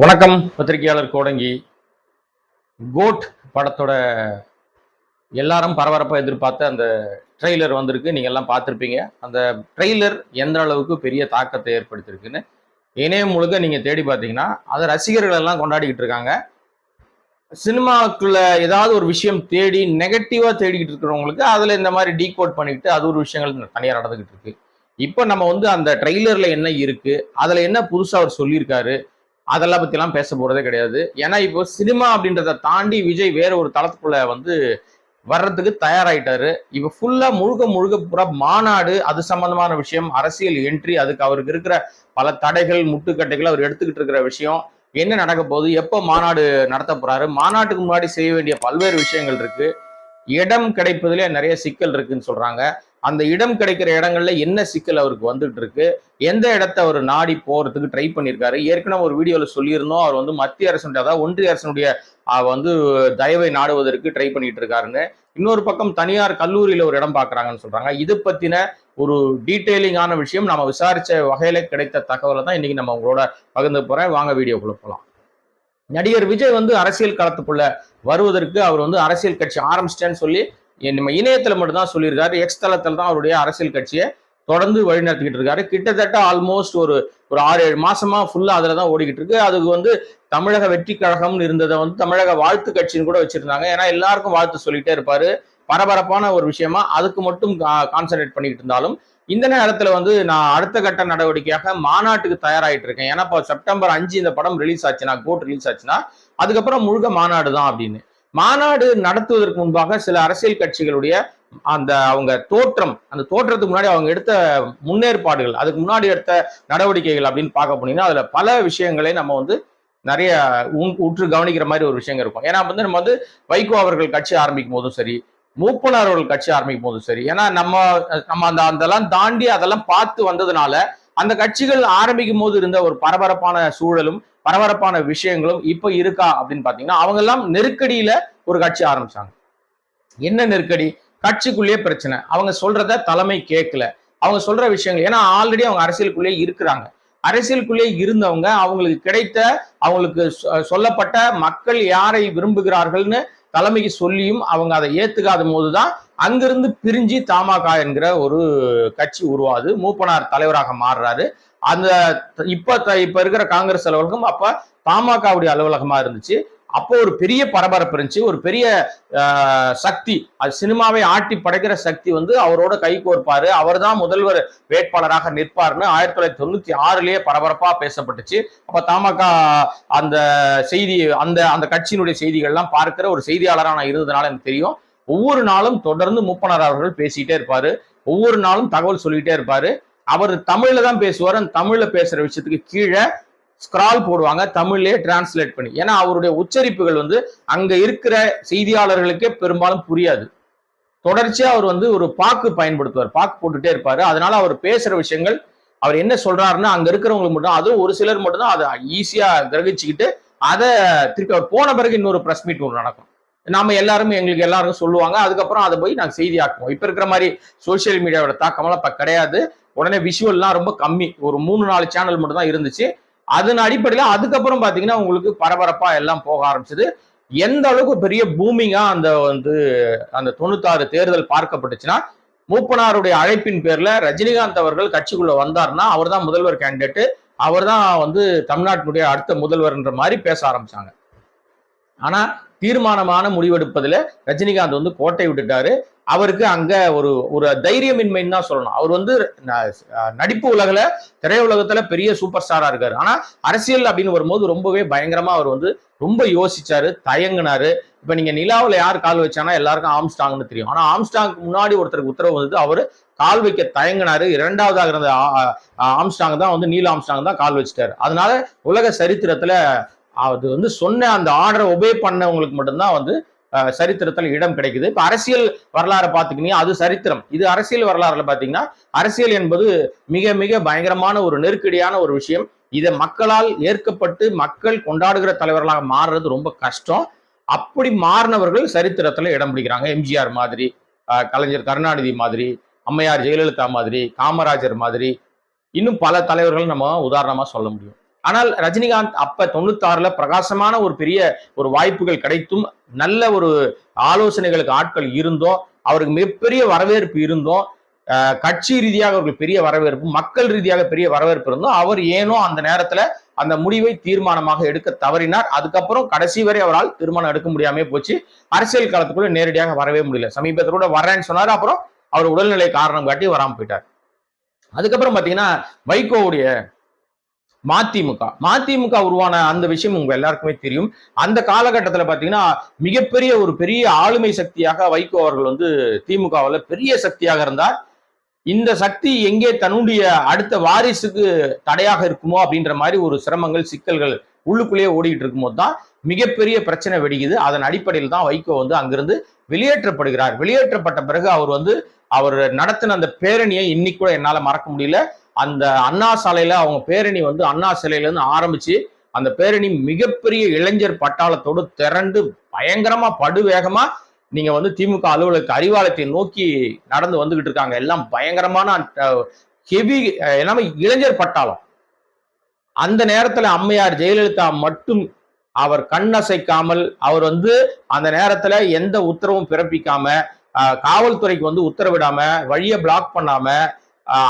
வணக்கம். பத்திரிகையாளர் கோடங்கி. கோட் படத்தோட எல்லாரும் பரபரப்பாக எதிர்பார்த்த அந்த ட்ரெய்லர் வந்திருக்கு. நீங்கள் எல்லாம் பார்த்துருப்பீங்க. அந்த ட்ரெய்லர் எந்த அளவுக்கு பெரிய தாக்கத்தை ஏற்படுத்தியிருக்குன்னு இணையம் முழுக்க நீங்கள் தேடி பார்த்தீங்கன்னா அதை ரசிகர்கள் எல்லாம் கொண்டாடிக்கிட்டு இருக்காங்க. சினிமாவுக்குள்ள ஏதாவது ஒரு விஷயம் தேடி நெகட்டிவாக தேடிக்கிட்டு இருக்கிறவங்களுக்கு அதில் இந்த மாதிரி டீகோட் பண்ணிக்கிட்டு அது ஒரு விஷயங்கள் தனியாக நடந்துக்கிட்டு இருக்கு. இப்போ நம்ம வந்து அந்த ட்ரெய்லரில் என்ன இருக்குது அதில் என்ன புதுசாக அவர் சொல்லியிருக்காரு? அதெல்லாம் பற்றிலாம் பேச போகிறதே கிடையாது. ஏன்னா இப்போ சினிமா அப்படின்றத தாண்டி விஜய் வேற ஒரு தளத்துக்குள்ள வந்து வர்றதுக்கு தயாராயிட்டாரு. இப்போ ஃபுல்லாக முழுக்க முழுக்க பூரா மாநாடு அது சம்பந்தமான விஷயம் அரசியல் என்ட்ரி அதுக்கு அவருக்கு இருக்கிற பல தடைகள் முட்டுக்கட்டைகள் அவர் எடுத்துக்கிட்டு இருக்கிற விஷயம் என்ன நடக்க போகுது எப்போ மாநாடு நடத்த போறாரு மாநாட்டுக்கு முன்னாடி செய்ய வேண்டிய பல்வேறு விஷயங்கள் இருக்கு. இடம் கிடைப்பதிலே நிறைய சிக்கல் இருக்குன்னு சொல்றாங்க. அந்த இடம் கிடைக்கிற இடங்கள்ல என்ன சிக்கல் அவருக்கு வந்துட்டு இருக்கு எந்த இடத்த அவர் நாடி போறதுக்கு ட்ரை பண்ணியிருக்காரு ஏற்கனவே ஒரு வீடியோல சொல்லியிருந்தோம். அவர் வந்து மத்திய அரசுடைய அதாவது ஒன்றிய அரசனுடைய வந்து தயவை நாடுவதற்கு ட்ரை பண்ணிட்டு இருக்காருன்னு இன்னொரு பக்கம் தனியார் கல்லூரியில ஒரு இடம் பாக்குறாங்கன்னு சொல்றாங்க. இது பத்தின ஒரு டீட்டெயிலிங்கான விஷயம் நம்ம விசாரிச்ச வகையில கிடைத்த தகவலை தான் இன்னைக்கு நம்ம உங்களோட பகிர்ந்து போறேன். வாங்க வீடியோக்குள்ள போகலாம் நடிகர் விஜய் வந்து அரசியல் களத்துக்குள்ள வருவதற்கு அவர் வந்து அரசியல் கட்சி ஆரம்பிச்சிட்டேன்னு சொல்லி நம்ம இணையத்தில் மட்டும்தான் சொல்லியிருக்காரு. எக்ஸ் தளத்தில் தான் அவருடைய அரசியல் கட்சியை தொடர்ந்து வழிநடத்திக்கிட்டு இருக்காரு. கிட்டத்தட்ட ஆல்மோஸ்ட் ஒரு ஒரு ஆறு ஏழு மாசமா ஃபுல்லா அதுல தான் ஓடிக்கிட்டு இருக்கு. அதுக்கு வந்து தமிழக வெற்றி கழகம்னு இருந்ததை வந்து தமிழக வாழ்த்து கட்சின்னு கூட வச்சிருந்தாங்க. ஏன்னா எல்லாருக்கும் வாழ்த்து சொல்லிட்டே இருப்பாரு. பரபரப்பான ஒரு விஷயமா அதுக்கு மட்டும் கான்சென்ட்ரேட் பண்ணிக்கிட்டு இருந்தாலும் இந்த நேரத்துல வந்து நான் அடுத்த கட்ட நடவடிக்கையாக மாநாட்டுக்கு தயாராகிட்டு இருக்கேன். ஏன்னா இப்போ செப்டம்பர் அஞ்சு இந்த படம் ரிலீஸ் ஆச்சுன்னா கோட் ரிலீஸ் ஆச்சுன்னா அதுக்கப்புறம் முழுக்க மாநாடு தான் அப்படின்னு. மாநாடு நடத்துவதற்கு முன்பாக சில அரசியல் கட்சிகளுடைய அந்த அவங்க தோற்றம் அந்த தோற்றத்துக்கு முன்னாடி அவங்க எடுத்த முன்னேற்பாடுகள் அதுக்கு முன்னாடி எடுத்த நடவடிக்கைகள் அப்படின்னு பார்க்க போனீங்கன்னா அதுல பல விஷயங்களை நம்ம வந்து நிறைய உன்- உற்று கவனிக்கிற மாதிரி ஒரு விஷயங்கள் இருக்கும். ஏன்னா வந்து நம்ம வந்து வைகோ அவர்கள் கட்சி ஆரம்பிக்கும் போதும் சரி மூப்பனார் அவர்கள் கட்சி ஆரம்பிக்கும் போதும் சரி ஏன்னா நம்ம நம்ம அந்த அதெல்லாம் தாண்டி அதெல்லாம் பார்த்து வந்ததுனால அந்த கட்சிகள் ஆரம்பிக்கும் போது இருந்த ஒரு பரபரப்பான சூழலும் பரபரப்பான விஷயங்களும் இப்ப இருக்கா அப்படின்னு பாத்தீங்கன்னா அவங்க எல்லாம் நெருக்கடியில ஒரு கட்சி ஆரம்பிச்சாங்க. என்ன நெருக்கடி? கட்சிக்குள்ளேயே பிரச்சனை. அவங்க சொல்றத தலைமை கேட்கல. அவங்க சொல்ற விஷயங்கள் ஏன்னா ஆல்ரெடி அவங்க அரசியலுக்குள்ளேயே இருக்கிறாங்க. அரசியலுக்குள்ளே இருந்தவங்க அவங்களுக்கு கிடைத்த அவங்களுக்கு சொ- சொல்லப்பட்ட மக்கள் யாரை விரும்புகிறார்கள்னு தலைமைக்கு சொல்லியும் அவங்க அதை ஏத்துக்காத போதுதான் அங்கிருந்து பிரிஞ்சு தமாக என்கிற ஒரு கட்சி உருவாது மூப்பனார் தலைவராக மாறுறாரு. அந்த இப்ப த- இப்ப இருக்கிற காங்கிரஸ் அலுவலகம் அப்ப தமாகவுடைய அலுவலகமா இருந்துச்சு. அப்போ ஒரு பெரிய பரபரப்பு இருந்துச்சு. ஒரு பெரிய சக்தி அது சினிமாவை ஆட்டி படைக்கிற சக்தி வந்து அவரோட கை கோர்ப்பாரு. அவர் தான் முதல்வர் வேட்பாளராக நிற்பார்னு ஆயிரத்தி தொள்ளாயிரத்தி தொண்ணூத்தி ஆறுலயே பரபரப்பா பேசப்பட்டுச்சு. அப்ப தமாக அந்த செய்தி அந்த அந்த கட்சியினுடைய செய்திகள்லாம் பார்க்கிற ஒரு செய்தியாளராக நான் இருந்ததுனால எனக்கு தெரியும். ஒவ்வொரு நாளும் தொடர்ந்து மூப்பனார் அவர்கள் பேசிட்டே இருப்பாரு. ஒவ்வொரு நாளும் தகவல் சொல்லிட்டே இருப்பாரு. அவர் தமிழ்ல தான் பேசுவார். அந்த தமிழ்ல பேசுற விஷயத்துக்கு கீழே ஸ்கிரால் போடுவாங்க. தமிழ்லேயே டிரான்ஸ்லேட் பண்ணி. ஏன்னா அவருடைய உச்சரிப்புகள் வந்து அங்க இருக்கிற செய்தியாளர்களுக்கே பெரும்பாலும் புரியாது. தொடர்ச்சியா அவர் வந்து ஒரு பாக்கு பயன்படுத்துவார். பாக்கு போட்டுட்டே இருப்பாரு. அதனால அவர் பேசுற விஷயங்கள் அவர் என்ன சொல்றாருன்னா அங்க இருக்கிறவங்களுக்கு மட்டும் அதுவும் ஒரு சிலர் மட்டும்தான் அதை ஈஸியா கிரகிச்சுக்கிட்டு அதை திருப்பி அவர் போன பிறகு இன்னொரு ப்ரெஸ் மீட் ஒன்று நடக்கும். நாம எல்லாருமே எங்களுக்கு எல்லாரும் சொல்லுவாங்க. அதுக்கப்புறம் அதை போய் நாங்கள் செய்தி ஆக்குவோம் இப்போ இருக்கிற மாதிரி சோஷியல் மீடியாவோட தாக்கமெல்லாம் இப்போ கிடையாது. உடனே விஷுவல்லாம் ரொம்ப கம்மி. ஒரு மூணு நாலு சேனல் மட்டும் தான் இருந்துச்சு. அதன் அடிப்படையில் அதுக்கப்புறம் பார்த்தீங்கன்னா உங்களுக்கு பரபரப்பாக எல்லாம் போக ஆரம்பிச்சது. எந்த அளவுக்கு பெரிய பூமிங்கா அந்த வந்து அந்த தொண்ணூத்தாறு தேர்தல் பார்க்கப்பட்டுச்சுன்னா மூப்பனாருடைய அழைப்பின் பேர்ல ரஜினிகாந்த் அவர்கள் கட்சிக்குள்ள வந்தாருன்னா அவர் தான் முதல்வர் கேண்டிடேட் அவர் தான் வந்து தமிழ்நாட்டினுடைய அடுத்த முதல்வர்ன்ற மாதிரி பேச ஆரம்பிச்சாங்க. ஆனா தீர்மானமான முடிவெடுப்பதில் ரஜினிகாந்த் வந்து கோட்டை விட்டுட்டாரு. அவருக்கு அங்க ஒரு ஒரு தைரியமின்மைன்னு தான் சொல்லணும். அவர் வந்து ந- நடிப்பு உலகில் திரையுலகத்துல பெரிய சூப்பர் ஸ்டாரா இருக்காரு. ஆனா அரசியல் அப்படின்னு வரும்போது ரொம்பவே பயங்கரமா அவர் வந்து ரொம்ப யோசிச்சாரு தயங்கினாரு. இப்ப நீங்க நிலாவில் யார் கால் வச்சானா எல்லாருக்கும் ஆம்ஸ்டாங்னு தெரியும். ஆனா ஆம்ஸ்டாங்க்கு முன்னாடி ஒருத்தருக்கு உத்தரவு வந்தது அவர் கால் வைக்க தயங்கினாரு. இரண்டாவதாக இருந்த ஆம்ஸ்டாங் தான் வந்து நீல் ஆம்ஸ்டாங் தான் கால் வச்சுட்டாரு. அதனால உலக சரித்திரத்துல அது வந்து சொன்ன அந்த ஆர்டரை ஒபே பண்ணவங்களுக்கு மட்டும்தான் வந்து சரித்திரத்தில் இடம் கிடைக்குது. இப்போ அரசியல் வரலாறை பாத்துக்கிட்டீங்கன்னா அது சரித்திரம். இது அரசியல் வரலாறுல பார்த்தீங்கன்னா அரசியல் என்பது மிக மிக பயங்கரமான ஒரு நெருக்கடியான ஒரு விஷயம். இதை மக்களால் ஏற்கப்பட்டு மக்கள் கொண்டாடுகிற தலைவர்களாக மாறுறது ரொம்ப கஷ்டம். அப்படி மாறினவர்கள் சரித்திரத்தில் இடம் பிடிக்கிறாங்க. எம்ஜிஆர் மாதிரி கலைஞர் கருணாநிதி மாதிரி அம்மையார் ஜெயலலிதா மாதிரி காமராஜர் மாதிரி. இன்னும் பல தலைவர்கள் நம்ம உதாரணமாக சொல்ல முடியும். ஆனால் ரஜினிகாந்த் அப்ப தொண்ணூத்தாறுல பிரகாசமான ஒரு பெரிய ஒரு வாய்ப்புகள் கிடைத்தும் நல்ல ஒரு ஆலோசனைகளுக்கு ஆட்கள் இருந்தோம் அவருக்கு மிகப்பெரிய வரவேற்பு இருந்தோம் அஹ் கட்சி ரீதியாக அவருக்கு பெரிய வரவேற்பு மக்கள் ரீதியாக பெரிய வரவேற்பு இருந்தோம் அவர் ஏனோ அந்த நேரத்துல அந்த முடிவை தீர்மானமாக எடுக்க தவறினார். அதுக்கப்புறம் கடைசி வரை அவரால் தீர்மானம் எடுக்க முடியாமே போச்சு. அரசியல் காலத்துக்குள்ள நேரடியாக வரவே முடியல. சமீபத்தில் கூட வரேன்னு சொன்னார். அப்புறம் அவர் உடல்நிலை காரணம் காட்டி வராமல் போயிட்டார். அதுக்கப்புறம் பாத்தீங்கன்னா வைகோவுடைய மதிமுக. மதிமுக உருவான அந்த விஷயம் உங்க எல்லாருக்குமே தெரியும். அந்த காலகட்டத்துல பாத்தீங்கன்னா மிகப்பெரிய ஒரு பெரிய ஆளுமை சக்தியாக வைகோ அவர்கள் வந்து திமுகவில் பெரிய சக்தியாக இருந்தார். இந்த சக்தி எங்கே தன்னுடைய அடுத்த வாரிசுக்கு தடையாக இருக்குமோ அப்படின்ற மாதிரி ஒரு சிரமங்கள் சிக்கல்கள் உள்ளுக்குள்ளேயே ஓடிட்டு இருக்கும்போது தான் மிகப்பெரிய பிரச்சனை வெடிக்குது. அதன் அடிப்படையில் தான் வைகோ வந்து அங்கிருந்து வெளியேற்றப்படுகிறார். வெளியேற்றப்பட்ட பிறகு அவர் வந்து அவர் நடத்தின அந்த பேரணியை இன்னைக்கு கூட என்னால மறக்க முடியல. அந்த அண்ணா சாலையில அவங்க பேரணி வந்து அண்ணா சிலையிலேருந்து ஆரம்பிச்சு அந்த பேரணி மிகப்பெரிய இளைஞர் பட்டாளத்தோடு திரண்டு பயங்கரமா படுவேகமா நீங்க வந்து திமுக அலுவலக அறிவாலயத்தை நோக்கி நடந்து வந்துகிட்டு இருக்காங்க. எல்லாம் பயங்கரமான ஹெவி எல்லாமே இளைஞர் பட்டாளம். அந்த நேரத்துல அம்மையார் ஜெயலலிதா மட்டும் அவர் கண்ணசைக்காமல் அவர் வந்து அந்த நேரத்துல எந்த உத்தரவும் பிறப்பிக்காம காவல்துறைக்கு வந்து உத்தரவிடாம வழியை பிளாக் பண்ணாம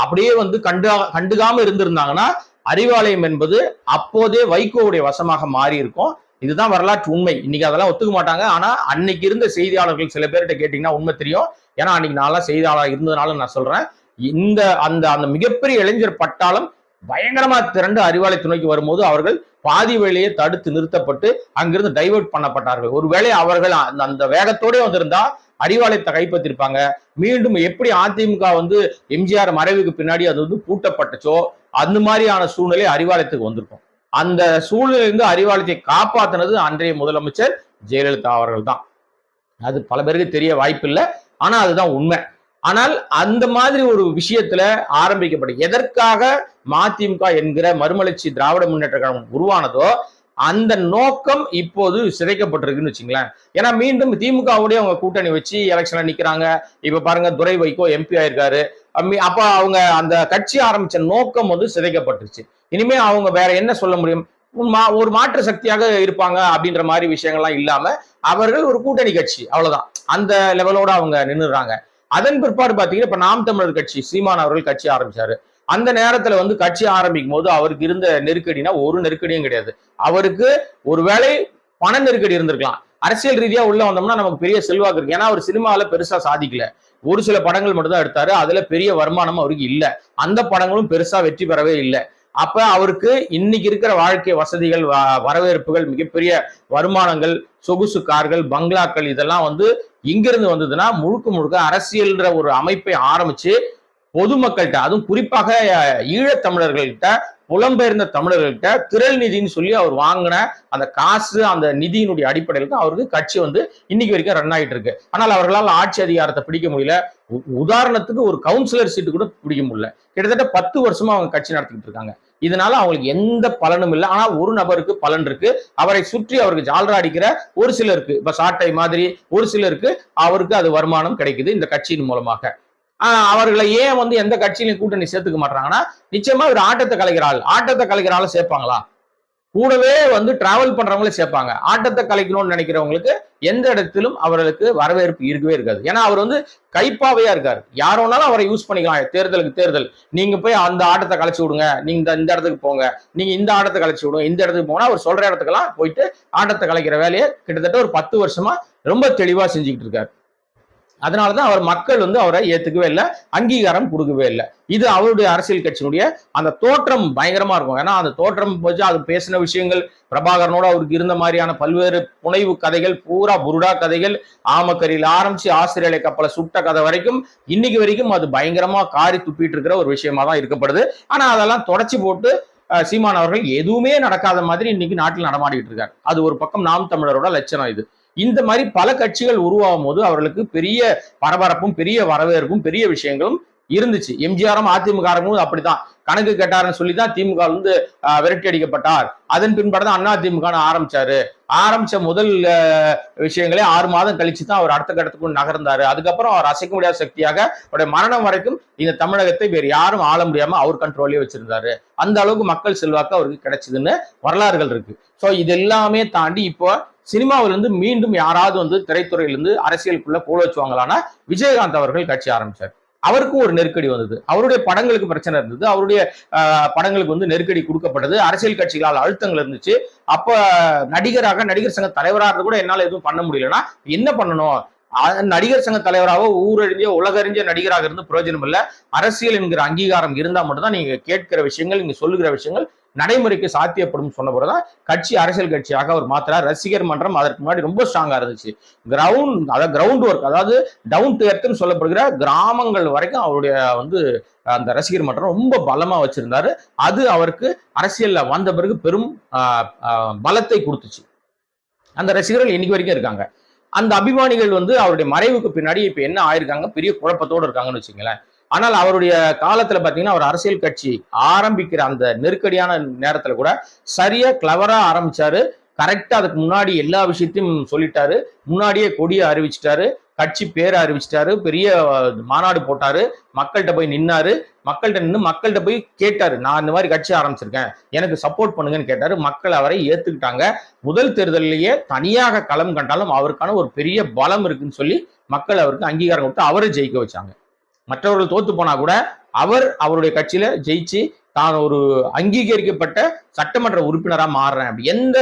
அப்படியே வந்து கண்டு கண்டுகாம இருந்திருந்தாங்கன்னா அறிவாலயம் என்பது அப்போதே வைகோவுடைய வசமாக மாறி இருக்கும் இதுதான் வரலாற்று உண்மை. இன்னைக்கு அதெல்லாம் ஒத்துக்க மாட்டாங்க. ஆனா அன்னைக்கு இருந்த செய்தியாளர்கள் சில பேர்கிட்ட கேட்டீங்கன்னா உண்மை தெரியும். ஏன்னா அன்னைக்கு நான்லாம் செய்தியாளர் இருந்ததுனால நான் சொல்றேன். இந்த அந்த அந்த மிகப்பெரிய இளைஞர் பட்டாளம் பயங்கரமா திரண்டு அறிவாலயத்தை நோக்கி வரும்போது அவர்கள் பாதி வேலையை தடுத்து நிறுத்தப்பட்டு அங்கிருந்து டைவர்ட் பண்ணப்பட்டார்கள். ஒருவேளை அவர்கள் அந்த அந்த வேகத்தோடே வந்திருந்தா அறிவாலயத்தை கைப்பற்றிருப்பாங்க. மீண்டும் எப்படி அதிமுக வந்து எம்ஜிஆர் மறைவுக்கு பின்னாடி அது வந்து பூட்டப்பட்டச்சோ அந்த மாதிரியான சூழ்நிலை அறிவாலயத்துக்கு வந்திருக்கும். அந்த சூழ்நிலையிலிருந்து அறிவாலயத்தை காப்பாத்தினது அன்றைய முதலமைச்சர் ஜெயலலிதா அவர்கள் தான். அது பல பேருக்கு தெரிய வாய்ப்பில்லை. ஆனா அதுதான் உண்மை. ஆனால் அந்த மாதிரி ஒரு விஷயத்துல ஆரம்பிக்கப்பட்ட எதற்காக மதிமுக என்கிற மறுமலர்ச்சி திராவிட முன்னேற்ற கழகம் உருவானதோ அந்த நோக்கம் இப்போது சிதைக்கப்பட்டிருக்குன்னு வச்சுங்களேன். ஏன்னா மீண்டும் திமுகவுடைய அவங்க கூட்டணி வச்சு எலெக்ஷன்ல நிக்கிறாங்க. இப்ப பாருங்க துரை வைகோ எம்பி ஆயிருக்காரு. அப்ப அவங்க அந்த கட்சி ஆரம்பிச்ச நோக்கம் வந்து சிதைக்கப்பட்டுருச்சு. இனிமே அவங்க வேற என்ன சொல்ல முடியும்? ஒரு மா- ஒரு மாற்று சக்தியாக இருப்பாங்க அப்படின்ற மாதிரி விஷயங்கள்லாம் இல்லாம அவர்கள் ஒரு கூட்டணி கட்சி அவ்வளவுதான். அந்த லெவலோட அவங்க நின்றுறாங்க அதன் பிற்பாடு பாத்தீங்கன்னா இப்ப நாம் தமிழர் கட்சி சீமான் அவர்கள் கட்சி ஆரம்பிச்சாரு. அந்த நேரத்துல வந்து கட்சி ஆரம்பிக்கும் போது அவருக்கு இருந்த நெருக்கடினா ஒரு நெருக்கடியும் கிடையாது. அவருக்கு ஒருவேளை பண நெருக்கடி இருந்திருக்கலாம். அரசியல் ரீதியா உள்ள வந்தோம்னா நமக்கு பெரிய செல்வாக்கு இருக்கு. ஏன்னா அவர் சினிமாவில பெருசா சாதிக்கல. ஒரு சில படங்கள் மட்டும் தான் எடுத்தாரு. அதுல பெரிய வருமானம் அவருக்கு இல்ல. அந்த படங்களும் பெருசா வெற்றி பெறவே இல்லை. அப்ப அவருக்கு இன்னைக்கு இருக்கிற வாழ்க்கை வசதிகள் வ- வரவேற்புகள் மிகப்பெரிய வருமானங்கள் சொகுசு கார்கள் பங்களாக்கள் இதெல்லாம் வந்து இங்கிருந்து வந்ததுன்னா முழுக்க முழுக்க அரசியல்ன்ற ஒரு அமைப்பை ஆரம்பிச்சு பொதுமக்கள்கிட்ட அதுவும் குறிப்பாக ஈழத்தமிழர்கள்கிட்ட புலம்பெயர்ந்த தமிழர்கள்கிட்ட திரள் நிதின்னு சொல்லி அவர் வாங்கின அந்த காசு அந்த நிதியினுடைய அடிப்படையில் தான் அவருக்கு கட்சி வந்து இன்னைக்கு வரைக்கும் ரன் ஆகிட்டு இருக்கு. ஆனால் அவர்களால் ஆட்சி அதிகாரத்தை பிடிக்க முடியல. உ- உதாரணத்துக்கு ஒரு கவுன்சிலர் சீட்டு கூட பிடிக்க முடியல. கிட்டத்தட்ட பத்து வருஷமா அவங்க கட்சி நடத்திக்கிட்டு இருக்காங்க. இதனால அவங்களுக்கு எந்த பலனும் இல்லை. ஆனா ஒரு நபருக்கு பலன் இருக்கு. அவரை சுற்றி அவருக்கு ஜால்ரா அடிக்கிற ஒரு சிலருக்கு இப்ப சாட்டை மாதிரி ஒரு சிலருக்கு அவருக்கு அது வருமானம் கிடைக்குது இந்த கட்சியின் மூலமாக. அவர்களை ஏன் வந்து எந்த கட்சியிலையும் கூட்டணி சேர்த்துக்க மாட்டாங்கன்னா நிச்சயமா இவர் ஆட்டத்தை கலைக்கிறாள். ஆட்டத்தை கலைக்கிறால சேர்ப்பாங்களா? கூடவே வந்து டிராவல் பண்றவங்களே சேர்ப்பாங்க. ஆட்டத்தை கலைக்கணும்னு நினைக்கிறவங்களுக்கு எந்த இடத்திலும் அவர்களுக்கு வரவேற்பு இருக்கவே இருக்காது. ஏன்னா அவர் வந்து கைப்பாவையா இருக்காரு. யாரோனாலும் அவரை யூஸ் பண்ணிக்கலாம். தேர்தலுக்கு தேர்தல். நீங்க போய் அந்த ஆட்டத்தை கலைச்சு விடுங்க. நீங்க இந்த- இந்த இடத்துக்கு போங்க. நீங்க இந்த ஆட்டத்தை கலைச்சு விடுங்க. இந்த இடத்துக்கு போனா அவர் சொல்ற இடத்துக்கெல்லாம் போயிட்டு ஆட்டத்தை கலைக்கிற வேலையை கிட்டத்தட்ட ஒரு பத்து வருஷமா ரொம்ப தெளிவா செஞ்சுக்கிட்டு இருக்காரு. அதனாலதான் அவர் மக்கள் வந்து அவரை ஏத்துக்கவே இல்லை அங்கீகாரம் கொடுக்கவே இல்லை. இது அவருடைய அரசியல் கட்சியினுடைய அந்த தோற்றம் பயங்கரமா இருக்கும். ஏன்னா அந்த தோற்றம் வச்சு அது பேசின விஷயங்கள் பிரபாகரனோட அவருக்கு இருந்த மாதிரியான பல்வேறு புனைவு கதைகள் பூரா புருடா கதைகள் ஆமக்கரியில் ஆரம்பிச்சு ஆஸ்திரேலிய கப்பலை சுட்ட கதை வரைக்கும் இன்னைக்கு வரைக்கும் அது பயங்கரமா காரி துப்பிட்டு இருக்கிற ஒரு விஷயமா தான் இருக்கப்படுது ஆனா அதெல்லாம் தொடச்சி போட்டு சீமான் அவர்கள் எதுவுமே நடக்காத மாதிரி இன்னைக்கு நாட்டில் நடமாடிட்டு இருக்காரு. அது ஒரு பக்கம் நாம் தமிழரோட லட்சணம் இது. இந்த மாதிரி பல கட்சிகள் உருவாகும் போது அவர்களுக்கு பெரிய பரபரப்பும் பெரிய வரவேற்பும் பெரிய விஷயங்களும் இருந்துச்சு. எம்ஜிஆரும் அதிமுகவும் அப்படித்தான். கணக்கு கேட்டாருன்னு சொல்லி தான் திமுக வந்து விரட்டி அடிக்கப்பட்டார். அதன் பின்பாடு தான் அண்ணா திமுக ஆரம்பிச்சாரு. ஆரம்பிச்ச முதல் விஷயங்களே ஆறு மாதம் கழிச்சு தான் அவர் அடுத்த கட்டத்துக்கு நகர்ந்தாரு. அதுக்கப்புறம் அவர் அசைக்க முடியாத சக்தியாக அவருடைய மரணம் வரைக்கும் இந்த தமிழகத்தை வேறு யாரும் ஆள முடியாம அவர் கண்ட்ரோல்லே வச்சிருந்தாரு. அந்த அளவுக்கு மக்கள் செல்வாக்கு அவருக்கு கிடைச்சதுன்னு வரலாறுகள் இருக்கு. ஸோ இது எல்லாமே தாண்டி இப்போ சினிமாவிலிருந்து மீண்டும் யாராவது வந்து திரைத்துறையிலிருந்து அரசியலுக்குள்ள கூல வச்சுவாங்களான்னா விஜயகாந்த் அவர்கள் கட்சி ஆரம்பிச்சார். அவருக்கும் ஒரு நெருக்கடி வந்தது. அவருடைய படங்களுக்கு பிரச்சனை இருந்தது. அவருடைய படங்களுக்கு வந்து நெருக்கடி கொடுக்கப்பட்டது. அரசியல் கட்சிகளால் அழுத்தங்கள் இருந்துச்சு. அப்ப நடிகராக நடிகர் சங்க தலைவராக இருந்து கூட என்னால் எதுவும் பண்ண முடியலன்னா என்ன பண்ணணும்? நடிகர் சங்க தலைவராக ஊரறிஞ்ச உலகறிஞ்ச நடிகராக இருந்து பிரயோஜனம் இல்லை அரசியல் என்கிற அங்கீகாரம் இருந்தால் மட்டும்தான் நீங்க கேட்கிற விஷயங்கள் நீங்க சொல்லுகிற விஷயங்கள் நடைமுறைக்கு சாத்தியப்படும் சொன்ன பிறகுதான் கட்சி அரசியல் கட்சியாக அவர் மாத்திரார் ரசிகர் மன்றம் அதற்கு முன்னாடி ரொம்ப ஸ்ட்ராங்கா இருந்துச்சு. கிரவுண்ட் அதாவது கிரவுண்ட் ஒர்க் அதாவது டவுன் டு எர்த்னு சொல்லப்படுகிற கிராமங்கள் வரைக்கும் அவருடைய வந்து அந்த ரசிகர் மன்றம் ரொம்ப பலமா வச்சிருந்தாரு. அது அவருக்கு அரசியல்ல வந்த பிறகு பெரும் ஆஹ், பலத்தை கொடுத்துச்சு. அந்த ரசிகர்கள் இன்னைக்கு வரைக்கும் இருக்காங்க. அந்த அபிமானிகள் வந்து அவருடைய மறைவுக்கு பின்னாடி இப்ப என்ன ஆயிருக்காங்க? பெரிய குழப்பத்தோடு இருக்காங்கன்னு வச்சுங்களேன் ஆனால் அவருடைய காலத்துல பாத்தீங்கன்னா அவர் அரசியல் கட்சி ஆரம்பிக்கிற அந்த நெருக்கடியான நேரத்துல கூட சரியா கிளவரா ஆரம்பிச்சாரு. கரெக்டா அதுக்கு முன்னாடி எல்லா விஷயத்தையும் சொல்லிட்டாரு. முன்னாடியே கொடியை அறிவிச்சிட்டாரு. கட்சி பேரை அறிவிச்சிட்டாரு. பெரிய மாநாடு போட்டாரு. மக்கள்கிட்ட போய் நின்னாரு. மக்கள்கிட்ட நின்று மக்கள்கிட்ட போய் கேட்டாரு. நான் இந்த மாதிரி கட்சி ஆரம்பிச்சிருக்கேன். எனக்கு சப்போர்ட் பண்ணுங்கன்னு கேட்டாரு. மக்கள் அவரை ஏத்துக்கிட்டாங்க. முதல் தேர்தலிலேயே தனியாக களம் கண்டாலும் அவருக்கான ஒரு பெரிய பலம் இருக்குன்னு சொல்லி மக்கள் அவருக்கு அங்கீகாரம் கொடுத்து அவரை ஜெயிக்க வச்சாங்க. மற்றவர்கள் தோத்து போனா கூட அவர் அவருடைய கட்சியில ஜெயிச்சு தான் ஒரு அங்கீகரிக்கப்பட்ட சட்டமன்ற உறுப்பினரா மாறுறேன் அப்படி. எந்த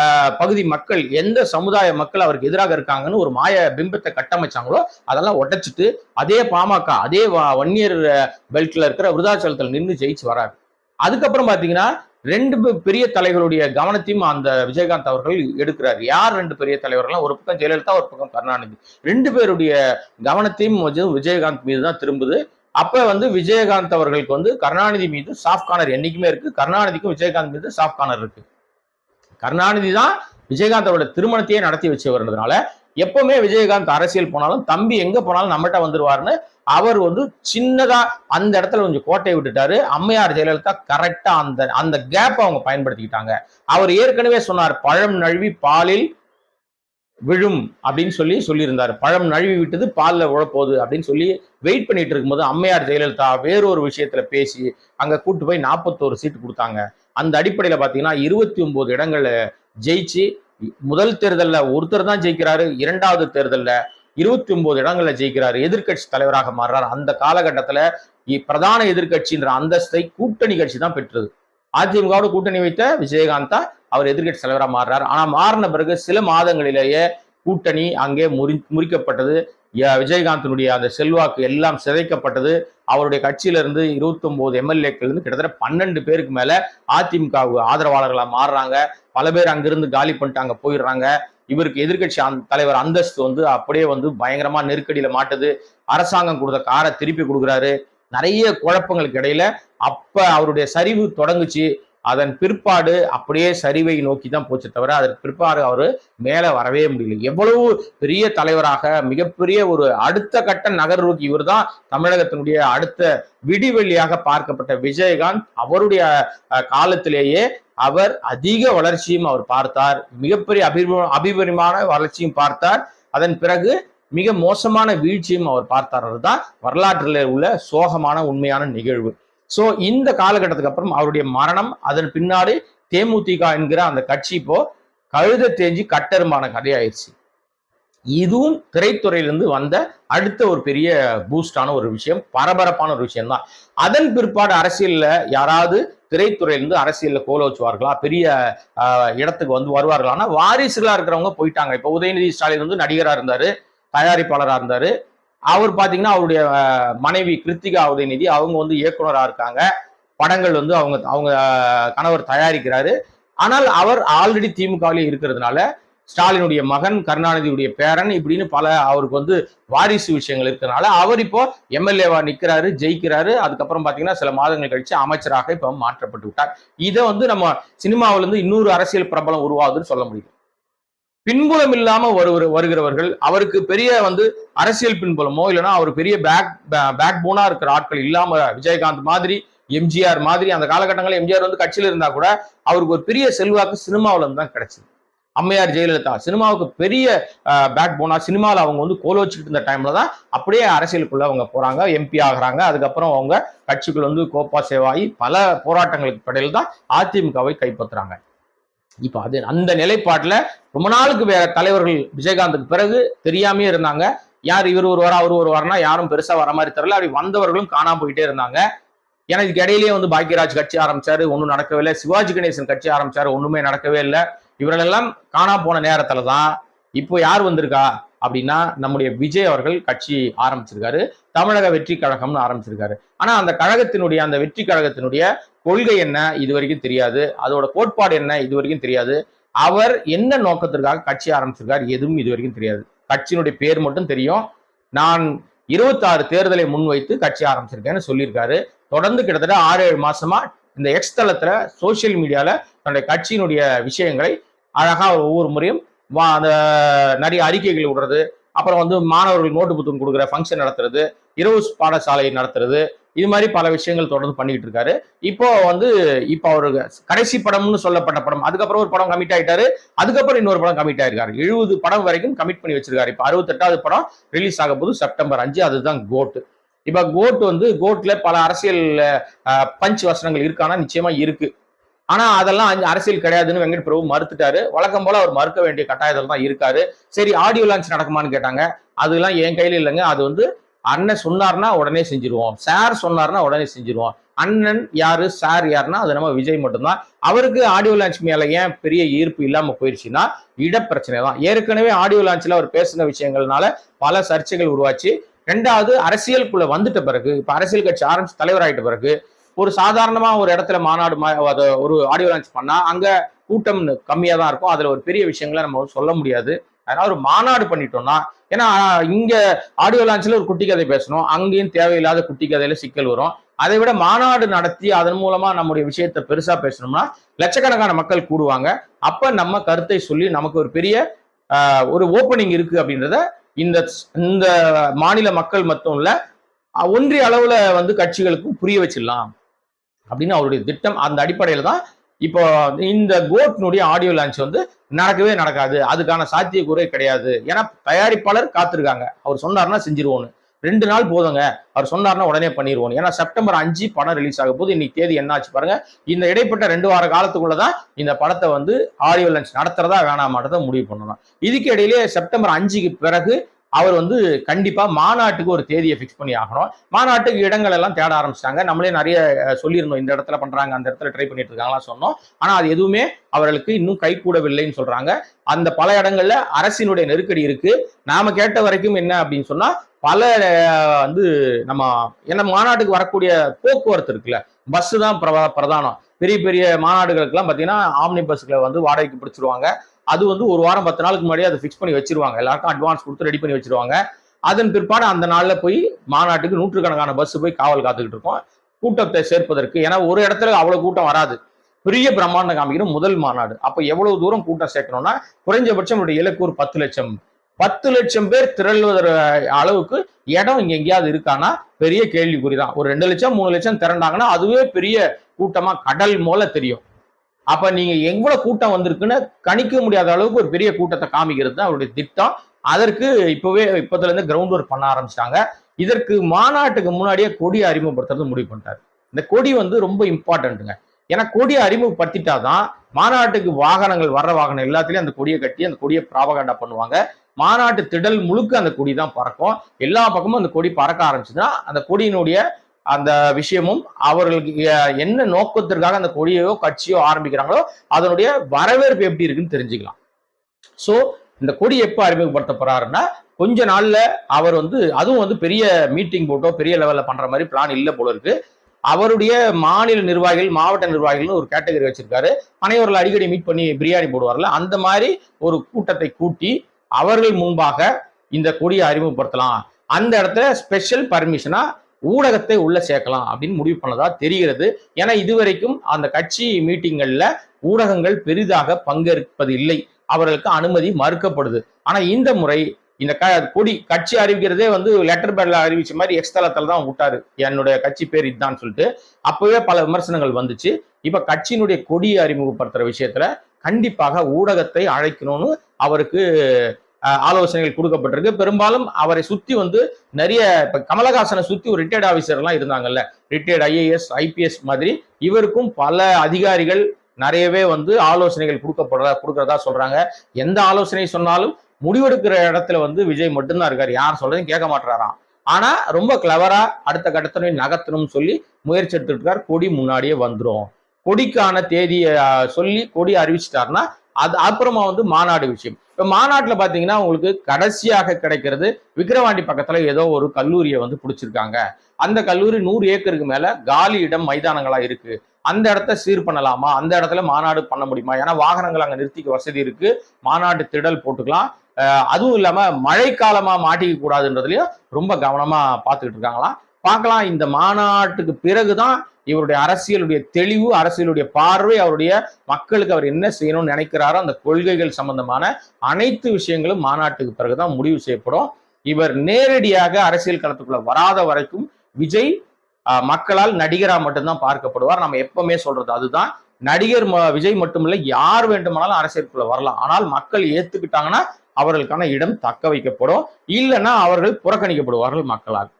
ஆஹ், பகுதி மக்கள் எந்த சமுதாய மக்கள் அவருக்கு எதிராக இருக்காங்கன்னு ஒரு மாய பிம்பத்தை கட்டமைச்சாங்களோ அதெல்லாம் உடைச்சிட்டு அதே பாமக அதே வன்னியர் பெல்ட்ல இருக்கிற விருதாச்சலத்தில் நின்று ஜெயிச்சு வராரு. அதுக்கப்புறம் பாத்தீங்கன்னா ரெண்டு பெரிய தலைவருடைய கவனத்தையும் அந்த விஜயகாந்த் அவர்கள் எடுக்கிறார். யார் ரெண்டு பெரிய தலைவர்கள்லாம் ஒரு பக்கம் ஜெயலலிதா ஒரு பக்கம் கருணாநிதி. ரெண்டு பேருடைய கவனத்தையும் விஜயகாந்த் மீது தான் திரும்புது. அப்ப வந்து விஜயகாந்த் அவர்களுக்கு வந்து கருணாநிதி மீது சாஃப்ட் கார்னர் என்னைக்குமே இருக்கு. கருணாநிதிக்கும் விஜயகாந்த் மீது சாஃப்ட் கார்னர் இருக்கு. கருணாநிதி தான் விஜயகாந்த் அவரோட திருமணத்தையே நடத்தி வச்சு வர்றதுனால எப்பவுமே விஜயகாந்த் அரசியல் போனாலும் தம்பி எங்க போனாலும் நம்மகிட்ட வந்துருவாருன்னு அவர் வந்து சின்னதா அந்த இடத்துல கொஞ்சம் கோட்டையை விட்டுட்டாரு. அம்மையார் ஜெயலலிதா கரெக்டா அந்த அந்த கேப் அவங்க பயன்படுத்திக்கிட்டாங்க. அவர் ஏற்கனவே சொன்னார் பழம் நழுவி பாலில் விழும் அப்படின்னு சொல்லி சொல்லியிருந்தார். பழம் நழுவி விட்டது பாலில் உழப்போகுது அப்படின்னு சொல்லி வெயிட் பண்ணிட்டு இருக்கும்போது அம்மையார் ஜெயலலிதா வேறொரு விஷயத்துல பேசி அங்க கூட்டு போய் நாற்பத்தோரு சீட்டு கொடுத்தாங்க. அந்த அடிப்படையில பாத்தீங்கன்னா இருபத்தி ஒன்பது இடங்கள்ல ஜெயிச்சு முதல் தேர்தலில் ஒருத்தர் தான் ஜெயிக்கிறாரு இரண்டாவது தேர்தலில் இருபத்தி ஒன்பது இடங்கள்ல ஜெயிக்கிறாரு. எதிர்கட்சி தலைவராக மாறுறாரு. அந்த காலகட்டத்துல இ- பிரதான எதிர்க்கட்சின்ற அந்தஸ்தை கூட்டணி கட்சி தான் பெற்றது. அதிமுகவோட கூட்டணி வைத்த விஜயகாந்தா அவர் எதிர்க்கட்சி தலைவராக மாறுறாரு. ஆனா மாறின பிறகு சில மாதங்களிலேயே கூட்டணி அங்கே முறி முறிக்கப்பட்டது. விஜயகாந்தனுடைய விஜயகாந்தினுடைய அந்த செல்வாக்கு எல்லாம் சிதைக்கப்பட்டது. அவருடைய கட்சியிலிருந்து இருபத்தொம்போது எம்எல்ஏக்கள் இருந்து கிட்டத்தட்ட பன்னெண்டு பேருக்கு மேல அதிமுக ஆதரவாளர்களாக மாறுறாங்க. பல பேர் அங்கிருந்து காலி பண்ணிட்டு அங்க போயிடுறாங்க. இவருக்கு எதிர்க்கட்சி அந்த தலைவர் அந்தஸ்து வந்து அப்படியே வந்து பயங்கரமா நெருக்கடியில மாட்டுது. அரசாங்கம் கொடுத்த காரை திருப்பி கொடுக்குறாரு. நிறைய குழப்பங்களுக்கு இடையில அப்ப அவருடைய சரிவு தொடங்குச்சு. அதன் பிற்பாடு அப்படியே சரிவை நோக்கி தான் போச்சு தவிர அதற்கு பிற்பாடு அவர் மேலே வரவே முடியல. எவ்வளவு பெரிய தலைவராக மிகப்பெரிய ஒரு அடுத்த கட்ட நகர்வுக்கு இவர் தான் தமிழகத்தினுடைய அடுத்த விடிவெள்ளியாக பார்க்கப்பட்ட விஜயகாந்த் அவருடைய காலத்திலேயே அவர் அதிக வளர்ச்சியும் அவர் பார்த்தார். மிகப்பெரிய அபிம அபிபரிமான வளர்ச்சியும் பார்த்தார். அதன் பிறகு மிக மோசமான வீழ்ச்சியும் அவர் பார்த்தார். அதுதான் வரலாற்றில் உள்ள சோகமான உண்மையான நிகழ்வு. சோ இந்த காலகட்டத்துக்கு அப்புறம் அவருடைய மரணம் அதன் பின்னாடி தேமுதிக என்கிற அந்த கட்சி இப்போ கழுத தேஞ்சி கட்டெருமான கதையாயிருச்சு. இதுவும் திரைத்துறையிலிருந்து வந்த அடுத்த ஒரு பெரிய பூஸ்டான ஒரு விஷயம் பரபரப்பான ஒரு விஷயம் தான் அதன் பிற்பாடு அரசியல்ல யாராவது திரைத்துறையிலிருந்து அரசியலில் கோல வச்சுவார்களா? பெரிய இடத்துக்கு வந்து வருவார்களா? ஆனால் வாரிசுகளாக இருக்கிறவங்க போயிட்டாங்க. இப்போ உதயநிதி ஸ்டாலின் வந்து நடிகராக இருந்தார் தயாரிப்பாளராக இருந்தார். அவர் பார்த்தீங்கன்னா அவருடைய மனைவி கிருத்திகா உதயநிதி அவங்க வந்து இயக்குனராக இருக்காங்க. படங்கள் வந்து அவங்க அவங்க கணவர் தயாரிக்கிறாரு. ஆனால் அவர் ஆல்ரெடி திமுகவிலே இருக்கிறதுனால ஸ்டாலினுடைய மகன் கருணாநிதியுடைய பேரன் இப்படின்னு பல அவருக்கு வந்து வாரிசு விஷயங்கள் இருக்கிறனால அவர் இப்போ எம்எல்ஏவா நிக்கிறாரு ஜெயிக்கிறாரு. அதுக்கப்புறம் பாத்தீங்கன்னா சில மாதங்கள் கழிச்சு அமைச்சராக இப்போ மாற்றப்பட்டு விட்டார். இதை வந்து நம்ம சினிமாவில இருந்து இன்னொரு அரசியல் பிரபலம் உருவாகுதுன்னு சொல்ல முடியும். பின்புலம் இல்லாம வருவர் வருகிறவர்கள் அவருக்கு பெரிய வந்து அரசியல் பின்புலமோ இல்லைன்னா அவர் பெரிய பேக் பேக் போனா இருக்கிற ஆட்கள் இல்லாம விஜயகாந்த் மாதிரி எம்ஜிஆர் மாதிரி அந்த காலகட்டங்களில் எம்ஜிஆர் வந்து கட்சியில் இருந்தா கூட அவருக்கு ஒரு பெரிய செல்வாக்கு சினிமாவில இருந்து தான் கிடைச்சது. அம்மையார் ஜெயலலிதா சினிமாவுக்கு பெரிய பேக் போனா சினிமாவில் அவங்க வந்து கோல வச்சுக்கிட்டு இருந்த டைம்ல தான் அப்படியே அரசியலுக்குள்ள அவங்க போறாங்க எம்பி ஆகுறாங்க. அதுக்கப்புறம் அவங்க கட்சிக்குள்ள வந்து கோப்பா சேவாயி பல போராட்டங்களுக்கு இடையில தான் அதிமுகவை கைப்பற்றுறாங்க. இப்போ அது அந்த நிலைப்பாட்டில் ரொம்ப நாளுக்கு வேற தலைவர்கள் விஜயகாந்துக்கு பிறகு தெரியாமே இருந்தாங்க. யார் இவர் ஒருவாரா அவர் ஒரு ஒருவாரனா யாரும் பெருசாக வர மாதிரி தெரியல. அப்படி வந்தவர்களும் காணாம போயிட்டே இருந்தாங்க. ஏன்னா இதுக்கு இடையிலேயே வந்து பாக்யராஜ் கட்சி ஆரம்பிச்சாரு ஒன்றும் நடக்கவே இல்லை. சிவாஜி கணேசன் கட்சி ஆரம்பிச்சாரு ஒன்றுமே நடக்கவே இல்லை. இவர்களெல்லாம் காணா போன நேரத்துல தான் இப்போ யார் வந்திருக்கா அப்படின்னா நம்முடைய விஜய் அவர்கள் கட்சி ஆரம்பிச்சிருக்காரு தமிழக வெற்றி கழகம்னு ஆரம்பிச்சிருக்காரு. ஆனா அந்த கழகத்தினுடைய அந்த வெற்றி கழகத்தினுடைய கொள்கை என்ன இது வரைக்கும் தெரியாது. அதோட கோட்பாடு என்ன இது வரைக்கும் தெரியாது. அவர் என்ன நோக்கத்திற்காக கட்சி ஆரம்பிச்சிருக்காரு எதுவும் இது வரைக்கும் தெரியாது. கட்சியினுடைய பேர் மட்டும் தெரியும். நான் இருபத்தாறு தேர்தலை முன்வைத்து கட்சி ஆரம்பிச்சிருக்கேன்னு சொல்லியிருக்காரு. தொடர்ந்து கிட்டத்தட்ட ஆறு ஏழு மாசமா இந்த எக்ஸ் தளத்துல சோசியல் மீடியால தன்னுடைய கட்சியினுடைய விஷயங்களை அழகாக ஒவ்வொரு முறையும் வா- அந்த நிறைய அறிக்கைகள் விடுறது. அப்புறம் வந்து மாணவர்கள் நோட்டு புத்தகம் கொடுக்குற ஃபங்க்ஷன் நடத்துறது. இரவு பாடசாலை நடத்துறது. இது மாதிரி பல விஷயங்கள் தொடர்ந்து பண்ணிட்டு இருக்காரு. இப்போ வந்து இப்போ அவரு கடைசி படம்னு சொல்லப்பட்ட படம் அதுக்கப்புறம் ஒரு படம் கமிட் ஆயிட்டாரு. அதுக்கப்புறம் இன்னொரு படம் கமிட் ஆயிருக்காரு. எழுபது படம் வரைக்கும் கமிட் பண்ணி வச்சிருக்காரு. இப்போ அறுபத்தெட்டாவது படம் ரிலீஸ் ஆக போது செப்டம்பர் அஞ்சு அதுதான் கோட் இப்போ கோட் வந்து கோட்ல பல அரசியல் பஞ்ச் வசனங்கள் இருக்கானா நிச்சயமா இருக்கு. ஆனா அதெல்லாம் அங்க அரசியல் கிடையாதுன்னு வெங்கட் பிரபு மறுத்துட்டாரு. வழக்கம் போல அவர் மறுக்க வேண்டிய கட்டாயத்தில் தான் இருக்காரு. சரி ஆடியோ லான்ச் நடக்குமான்னு கேட்டாங்க. அதெல்லாம் என் கையில இல்லைங்க. அது வந்து அண்ணன் சொன்னார்னா உடனே செஞ்சிருவோம். சார் சொன்னார்னா உடனே செஞ்சிருவோம். அண்ணன் யாரு சார் யாருன்னா அது நம்ம விஜய் மட்டும்தான். அவருக்கு ஆடியோ லான்ச் மேல ஏன் பெரிய ஈர்ப்பு இல்லாம இட இடப்பிரச்சனை தான். ஏற்கனவே ஆடியோ லான்ச்ல அவர் பேசின விஷயங்கள்னால பல சர்ச்சைகள் உருவாச்சு. ரெண்டாவது அரசியலுக்குள்ள வந்துட்ட பிறகு இப்ப அரசியல் கட்சி ஆரம்பிச்சு தலைவராயிட்ட பிறகு ஒரு சாதாரணமா ஒரு இடத்துல மாநாடு மா- ஒரு ஆடியோ லான்ச் பண்ணா அங்க கூட்டம் கம்மியா தான் இருக்கும். அதுல ஒரு பெரிய விஷயங்களை நம்ம சொல்ல முடியாது. அதனால ஒரு மாநாடு பண்ணிட்டோம்னா ஏன்னா இங்க ஆடியோ லான்ச்ல ஒரு குட்டி கதை பேசணும். அங்கேயும் தேவையில்லாத குட்டி கதையில சிக்கல் வரும். அதை விட மாநாடு நடத்தி அதன் மூலமா நம்முடைய விஷயத்த பெருசா பேசணும்னா லட்சக்கணக்கான மக்கள் கூடுவாங்க. அப்ப நம்ம கருத்தை சொல்லி நமக்கு ஒரு பெரிய ஒரு ஓப்பனிங் இருக்கு அப்படின்றத இந்த இந்த மாநில மக்கள் மட்டும் இல்ல ஒன்றிய அளவுல வந்து கட்சிகளுக்கும் புரிய வச்சிடலாம். அப்படின்னு அவருடைய திட்டம் அந்த அடிப்படையில் தான் இப்போ இந்த கோட்னுடைய ஆடியோ லான்ச் வந்து நடக்கவே நடக்காது. அதுக்கான சாத்தியக்கூறே கிடையாது. ஏன்னா தயாரிப்பாளர் காத்திருக்காங்க. அவர் சொன்னார்னா செஞ்சிருவோன்னு ரெண்டு நாள் போதுங்க. அவர் சொன்னார்னா உடனே பண்ணிடுவோம் ஏன்னா செப்டம்பர் அஞ்சு படம் ரிலீஸ் ஆக போது இன்னைக்கு தேதி என்னாச்சு பாருங்க. இந்த இடைப்பட்ட ரெண்டு வார காலத்துக்குள்ளதான் இந்த படத்தை வந்து ஆடியோ லான்ச் நடத்துறதா வேணாமான்றதை முடிவு பண்ணணும். இதுக்கு இடையிலே செப்டம்பர் அஞ்சுக்கு பிறகு அவர் வந்து கண்டிப்பா மாநாட்டுக்கு ஒரு தேதியை ஃபிக்ஸ் பண்ணி ஆகணும். மாநாட்டுக்கு இடங்கள் எல்லாம் தேட ஆரம்பிச்சிட்டாங்க. நம்மளே நிறைய சொல்லியிருந்தோம். இந்த இடத்துல பண்றாங்க அந்த இடத்துல ட்ரை பண்ணிட்டு இருக்காங்களாம் சொன்னோம். ஆனா அது எதுவுமே அவர்களுக்கு இன்னும் கைகூடவில்லைன்னு சொல்றாங்க. அந்த பல இடங்கள்ல அரசினுடைய நெருக்கடி இருக்கு. நாம கேட்ட வரைக்கும் என்ன அப்படின்னு சொன்னா பல வந்து நம்ம என்ன மாநாட்டுக்கு வரக்கூடிய போக்குவரத்து இருக்குல்ல. பஸ் தான் பிரதானம். பெரிய பெரிய மாநாடுகளுக்கெல்லாம் பார்த்தீங்கன்னா ஆம்னி பஸ்களை வந்து வாடகைக்கு பிடிச்சிருவாங்க. அது வந்து ஒரு வாரம் பத்து நாளுக்கு முன்னாடியே அதை ஃபிக்ஸ் பண்ணி வச்சிருவாங்க. எல்லாருக்கும் அட்வான்ஸ் கொடுத்து ரெடி பண்ணி வச்சிருவாங்க. அதன் பிற்பாடு அந்த நாளில் போய் மாநாட்டுக்கு நூற்றுக்கணக்கான பஸ் போய் காவல் காத்துக்கிட்டு இருக்கோம். கூட்டத்தை சேர்ப்பதற்கு. ஏன்னா ஒரு இடத்துல அவ்வளவு கூட்டம் வராது. பெரிய பிரம்மாண்டம் காமிக்கிற முதல் மாநாடு. அப்ப எவ்வளவு தூரம் கூட்டம் சேர்க்கணும்னா குறைஞ்சபட்சம் என்னுடைய இலக்கு ஒரு பத்து லட்சம். பத்து லட்சம் பேர் திரள்வதற்கு அளவுக்கு இடம் இங்க எங்கேயாவது இருக்கானா பெரிய கேள்விக்குறி தான் ஒரு ரெண்டு லட்சம் மூணு லட்சம் திரண்டாங்கன்னா அதுவே பெரிய கூட்டமா கடல் மூல தெரியும். அப்ப நீங்க எவ்வளவு கூட்டம் வந்திருக்குன்னு கணிக்க முடியாத அளவுக்கு ஒரு பெரிய கூட்டத்தை காமிக்கிறது தான் அவருடைய திட்டம். அதற்கு இப்பவே இப்பத்துல இருந்து கிரவுண்ட் ஒர்க் பண்ண ஆரம்பிச்சிட்டாங்க. இதற்கு மாநாட்டுக்கு முன்னாடியே கொடியை அறிமுகப்படுத்துறது முடிவு பண்ணிட்டாரு. இந்த கொடி வந்து ரொம்ப இம்பார்ட்டன்ட்டுங்க ஏன்னா கொடியை அறிமுகப்படுத்திட்டாதான் மாநாட்டுக்கு வாகனங்கள் வர்ற வாகனம் எல்லாத்துலயும் அந்த கொடியை கட்டி அந்த கொடியை பிராபகாண்டா பண்ணுவாங்க. மாநாட்டு திடல் முழுக்க அந்த கொடி தான் பறக்கும். எல்லா பக்கமும் அந்த கொடி பறக்க ஆரம்பிச்சுன்னா அந்த கொடியினுடைய அந்த விஷயமும் அவர்களுக்கு என்ன நோக்கத்திற்காக அந்த கொடியோ கட்சியோ ஆரம்பிக்கிறாங்களோ அதனுடைய வரவேற்பு எப்படி இருக்குன்னு தெரிஞ்சுக்கலாம். ஸோ இந்த கொடி எப்போ அறிமுகப்படுத்தப்படுறாருன்னா கொஞ்ச நாள்ல அவர் வந்து அதுவும் வந்து பெரிய மீட்டிங் போட்டோ பெரிய லெவல்ல பண்ற மாதிரி பிளான் இல்லை போல இருக்கு. அவருடைய மாநில நிர்வாகிகள் மாவட்ட நிர்வாகிகள்னு ஒரு கேட்டகரி வச்சிருக்காரு. அனைவர்கள் அடிக்கடி மீட் பண்ணி பிரியாணி போடுவார்ல அந்த மாதிரி ஒரு கூட்டத்தை கூட்டி அவர்கள் முன்பாக இந்த கொடியை அறிமுகப்படுத்தலாம். அந்த இடத்துல ஸ்பெஷல் பர்மிஷனா ஊடகத்தை உள்ள சேர்க்கலாம் அப்படின்னு முடிவு பண்ணதா தெரிகிறது. ஏன்னா இதுவரைக்கும் அந்த கட்சி மீட்டிங்கள்ல ஊடகங்கள் பெரிதாக பங்கேற்பது இல்லை அவர்களுக்கு அனுமதி மறுக்கப்படுது. ஆனா இந்த முறை இந்த க கொடி கட்சி அறிவிக்கிறதே வந்து லெட்டர் பேட்ல அறிவிச்ச மாதிரி எக்ஸ்தலத்தில் தான் விட்டாரு. என்னுடைய கட்சி பேர் இதுதான் சொல்லிட்டு. அப்பவே பல விமர்சனங்கள் வந்துச்சு. இப்ப கட்சியினுடைய கொடியை அறிமுகப்படுத்துற விஷயத்துல கண்டிப்பாக ஊடகத்தை அழைக்கணும்னு அவருக்கு ஆலோசனைகள் கொடுக்கப்பட்டிருக்கு. பெரும்பாலும் அவரை சுத்தி வந்து நிறைய இப்ப கமலஹாசனை சுத்தி ஒரு ரிட்டையர்ட் ஆபீசர் எல்லாம் இருந்தாங்கல்ல. ரிட்டையர்ட் ஐஏஎஸ் ஐபிஎஸ் மாதிரி. இவருக்கும் பல அதிகாரிகள் நிறையவே வந்து ஆலோசனைகள் கொடுக்கப்படுறதா கொடுக்கறதா சொல்றாங்க. எந்த ஆலோசனை சொன்னாலும் முடிவெடுக்கிற இடத்துல வந்து விஜய் மட்டும்தான் இருக்காரு. யார் சொல்றதையும் கேட்க மாட்டாராம் ஆனா ரொம்ப கிளவரா அடுத்த கட்டத்தினை நகர்த்தணும்னு சொல்லி முயற்சி எடுத்துட்டு இருக்கார். கொடி முன்னாடியே வந்துரும். கொடிக்கான தேதியை சொல்லி கொடி அறிவிச்சிட்டாருன்னா அது அப்புறமா வந்து மாநாடு விஷயம். இப்போ மாநாட்டில் பார்த்தீங்கன்னா உங்களுக்கு கடைசியாக கிடைக்கிறது விக்கிரவாண்டி பக்கத்தில் ஏதோ ஒரு கல்லூரியை வந்து பிடிச்சிருக்காங்க. அந்த கல்லூரி நூறு ஏக்கருக்கு மேலே காலி இடம் மைதானங்களாக இருக்கு. அந்த இடத்த சீர் பண்ணலாமா? அந்த இடத்துல மாநாடு பண்ண முடியுமா? ஏன்னா வாகனங்கள் அங்கே நிறுத்திக்க வசதி இருக்கு. மாநாட்டு திடல் போட்டுக்கலாம். அதுவும் இல்லாமல் மழைக்காலமாக மாட்டிக்க கூடாதுன்றதுலையும் ரொம்ப கவனமாக பார்த்துக்கிட்டு இருக்காங்களாம். பார்க்கலாம். இந்த மாநாட்டுக்கு பிறகுதான் இவருடைய அரசியலுடைய தெளிவு அரசியலுடைய பார்வை அவருடைய மக்களுக்கு அவர் என்ன செய்யணும்னு நினைக்கிறாரோ அந்த கொள்கைகள் சம்பந்தமான அனைத்து விஷயங்களும் மாநாட்டுக்கு பிறகுதான் முடிவு செய்யப்படும். இவர் நேரடியாக அரசியல் களத்துக்குள்ள வராத வரைக்கும் விஜய் ஆஹ், மக்களால் நடிகரா மட்டும்தான் பார்க்கப்படுவார். நம்ம எப்பவுமே சொல்றது அதுதான். நடிகர் ம- விஜய் மட்டுமில்ல யார் வேண்டுமானாலும் அரசியலுக்குள்ள வரலாம். ஆனால் மக்கள் ஏத்துக்கிட்டாங்கன்னா அவர்களுக்கான இடம் தக்க வைக்கப்படும். இல்லைன்னா அவர்கள் புறக்கணிக்கப்படுவார்கள் மக்களால்.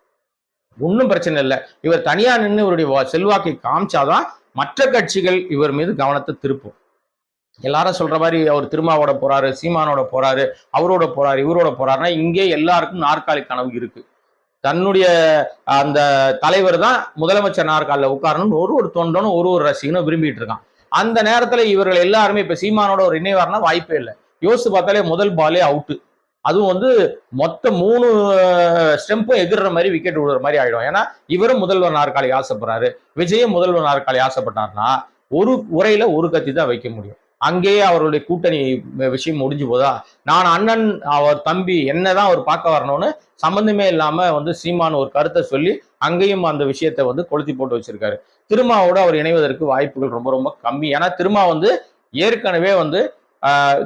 ஒன்றும் பிரச்சனை இல்லை. இவர் தனியாக நின்று இவருடைய செல்வாக்கை காமிச்சாதான் மற்ற கட்சிகள் இவர் மீது கவனத்தை திருப்பும். எல்லாரும் சொல்ற மாதிரி அவர் திருமாவோட போறாரு சீமானோட போறாரு அவரோட போறாரு இவரோட போறாருன்னா இங்கே எல்லாருக்கும் நாற்காலி கனவு இருக்கு. தன்னுடைய அந்த தலைவர் தான் முதலமைச்சர் நாற்காலில் உட்காரணும்னு ஒரு ஒரு தொண்டனும் ஒரு ஒரு ரசிகனும் விரும்பிட்டு இருக்கான். அந்த நேரத்துல இவர்கள் எல்லாருமே இப்ப சீமானோட ஒரு இணைவார்னா வாய்ப்பே இல்லை. யோசிச்சு பார்த்தாலே முதல் பாலே அவுட்டு அதுவும் வந்து மொத்த மூணு ஸ்டெம்பும் எதிர்ற மாதிரி விக்கெட் விடுற மாதிரி ஆயிடும். ஏன்னா இவரும் முதல்வர் நாற்காலி ஆசைப்படுறாரு. விஜயும் முதல்வர் நாற்காலி ஆசைப்பட்டாருன்னா ஒரு உரையில ஒரு கத்தி தான் வைக்க முடியும். அங்கேயே அவருடைய கூட்டணி விஷயம் முடிஞ்சு போதா நான் அண்ணன் அவர் தம்பி என்னதான் அவர் பார்க்க வரணும்னு சம்மந்தமே இல்லாம வந்து சீமான் ஒரு கருத்தை சொல்லி அங்கேயும் அந்த விஷயத்தை வந்து கொளுத்தி போட்டு வச்சிருக்காரு. திருமாவோட அவர் இணைவதற்கு வாய்ப்புகள் ரொம்ப ரொம்ப கம்மி. ஏன்னா திருமா வந்து ஏற்கனவே வந்து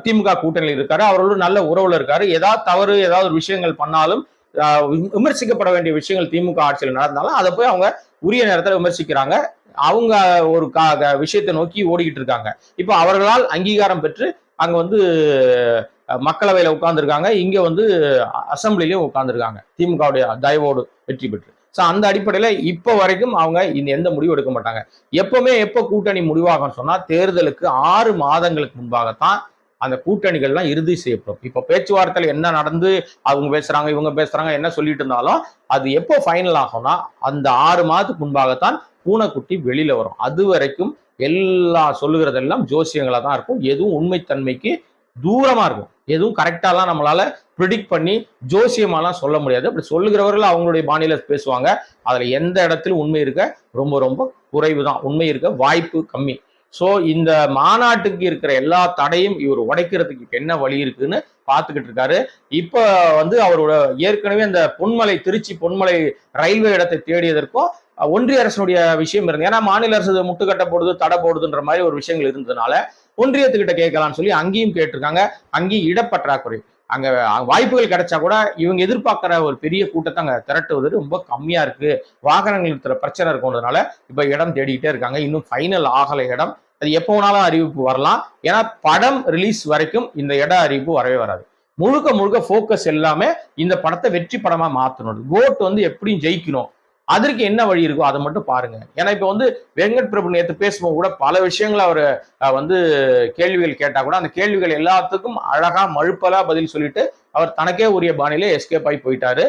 திமுக கூட்டணியில் இருக்காரு. அவரோட நல்ல உறவுல இருக்காரு. ஏதாவது தவறு ஏதாவது ஒரு விஷயங்கள் பண்ணாலும் விமர்சிக்கப்பட வேண்டிய விஷயங்கள் திமுக ஆட்சியில் நடந்தாலும் அதை போய் அவங்க உரிய நேரத்தில் விமர்சிக்கிறாங்க. அவங்க ஒரு விஷயத்தை நோக்கி ஓடிக்கிட்டு இருக்காங்க. இப்போ அவர்களால் அங்கீகாரம் பெற்று அங்க வந்து மக்களவையில உட்கார்ந்துருக்காங்க. இங்க வந்து அசம்பிளிலையும் உட்கார்ந்துருக்காங்க. திமுகவுடைய தயவோடு வெற்றி பெற்று. ஸோ அந்த அடிப்படையில் இப்போ வரைக்கும் அவங்க இந்த எந்த முடிவும் எடுக்க மாட்டாங்க. எப்பவுமே எப்போ கூட்டணி முடிவாகும் சொன்னால் தேர்தலுக்கு ஆறு மாதங்களுக்கு முன்பாகத்தான் அந்த கூட்டணிகள்லாம் இறுதி செய்யப்படும். இப்போ பேச்சுவார்த்தையில் என்ன நடந்து அவங்க பேசுறாங்க இவங்க பேசுறாங்க என்ன சொல்லிட்டு இருந்தாலும் அது எப்போ ஃபைனல் ஆகும்னா அந்த ஆறு மாதத்துக்கு முன்பாகத்தான் பூனைக்குட்டி வெளியில வரும். அது வரைக்கும் எல்லா சொல்லுகிறதெல்லாம் ஜோசியங்களாக தான் இருக்கும். எதுவும் உண்மைத்தன்மைக்கு தூரமா இருக்கும். எதுவும் கரெக்டாலாம் நம்மளால ப்ரிடிக்ட் பண்ணி ஜோசியமாலாம் சொல்ல முடியாது. அப்படி சொல்லுகிறவர்கள் அவங்களுடைய பாணியில பேசுவாங்க. அதில் எந்த இடத்துல உண்மை இருக்க? ரொம்ப ரொம்ப குறைவு தான் உண்மை இருக்க வாய்ப்பு கம்மி. ஸோ இந்த மாநாட்டுக்கு இருக்கிற எல்லா தடையும் இவர் உடைக்கிறதுக்கு என்ன வழி இருக்குன்னு பார்த்துக்கிட்டு இருக்காரு. இப்போ வந்து அவரோட ஏற்கனவே அந்த பொன்மலை திருச்சி பொன்மலை ரயில்வே இடத்தை தேடியதற்கும் ஒன்றிய அரசனுடைய விஷயம் இருந்தது. ஏன்னா மாநில அரசு முட்டுக்கட்ட முட்டுக்கட்டை போடுது தடை போடுதுன்ற மாதிரி ஒரு விஷயங்கள் இருந்ததுனால ஒன்றியத்துக்கிட்ட கேட்கலாம்னு சொல்லி அங்கேயும் கேட்டிருக்காங்க. அங்கேயும் இடப்பற்றாக்குறை. அங்க வாய்ப்புகள் கிடைச்சா கூட இவங்க எதிர்பார்க்கிற ஒரு பெரிய கூட்டத்தை அங்க திரட்டுவது ரொம்ப கம்மியா இருக்கு. வாகனங்கள் இருக்கிற பிரச்சனை இருக்குன்றதுனால இப்ப இடம் தேடிக்கிட்டே இருக்காங்க. இன்னும் ஃபைனல் ஆகல இடம். அது எப்போ வேணாலும் அறிவிப்பு வரலாம். ஏன்னா படம் ரிலீஸ் வரைக்கும் இந்த இட அறிவிப்பு வரவே வராது. முழுக்க முழுக்க ஃபோக்கஸ் எல்லாமே இந்த படத்தை வெற்றி படமா மாத்தணும். கோட் வந்து எப்படியும் ஜெயிக்கணும். அதற்கு என்ன வழி இருக்கோ அதை மட்டும் பாருங்க. ஏன்னா இப்போ வந்து வெங்கட் பிரபு நேற்று பேசும்போது கூட பல விஷயங்களை அவர் வந்து கேள்விகள் கேட்டால் கூட அந்த கேள்விகள் எல்லாத்துக்கும் அழகா மழுப்பலா பதில் சொல்லிட்டு அவர் தனக்கே உரிய பாணியிலே எஸ்கேப் ஆகி போயிட்டாரு.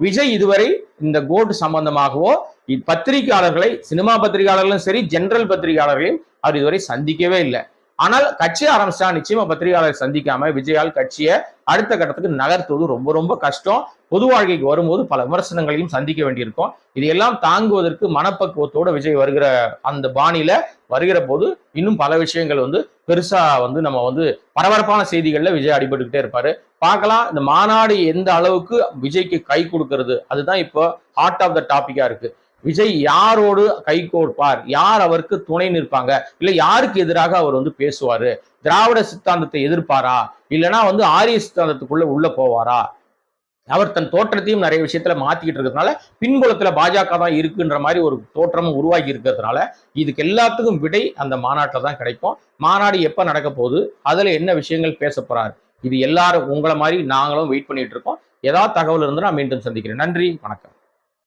விஜய் இதுவரை இந்த கோட் சம்பந்தமாகவோ இ- பத்திரிகையாளர்களை சினிமா பத்திரிகையாளர்களும் சரி ஜெனரல் பத்திரிகையாளர்களையும் அவர் இதுவரை சந்திக்கவே இல்லை. ஆனால் கட்சி ஆரம்பிச்சா நிச்சயமா பத்திரிகையாளர் சந்திக்காம விஜயால் கட்சியை அடுத்த கட்டத்துக்கு நகர்த்துவது ரொம்ப ரொம்ப கஷ்டம். பொது வாழ்க்கைக்கு வரும்போது பல விமர்சனங்களையும் சந்திக்க வேண்டியிருக்கும். இதையெல்லாம் தாங்குவதற்கு மனப்பக்குவத்தோட விஜய் வருகிற அந்த பாணியில வருகிற போது இன்னும் பல விஷயங்கள் வந்து பெருசா வந்து நம்ம வந்து பரபரப்பான செய்திகள்ல விஜய் அடிபட்டுக்கிட்டே இருப்பாரு. பார்க்கலாம் இந்த மாநாடு எந்த அளவுக்கு விஜய்க்கு கை கொடுக்கறது. அதுதான் இப்போ ஹார்ட் ஆஃப் த டாபிக்கா இருக்கு. விஜய் யாரோடு கைகோர்ப்பார் யார் அவருக்கு துணை நிற்பாங்க? இல்ல யாருக்கு எதிராக அவர் வந்து பேசுவாரு? திராவிட சித்தாந்தத்தை எதிர்ப்பாரா? இல்லைன்னா வந்து ஆரிய சித்தாந்தத்துக்குள்ள உள்ள போவாரா? அவர் தன் தோற்றத்தையும் நிறைய விஷயத்துல மாத்திக்கிட்டு இருக்கிறதுனால பின்புலத்துல பாஜக தான் இருக்குன்ற மாதிரி ஒரு தோற்றமும் உருவாகி இருக்கிறதுனால இதுக்கு எல்லாத்துக்கும் விடை அந்த மாநாட்டில் தான் கிடைக்கும். மாநாடு எப்ப நடக்க போகுது? அதுல என்ன விஷயங்கள் பேச போறாரு? இது எல்லாரும் உங்களை மாதிரி நாங்களும் வெயிட் பண்ணிட்டு இருக்கோம். ஏதாவது தகவல் இருந்தால் நான் மீண்டும் சந்திக்கிறேன். நன்றி வணக்கம்.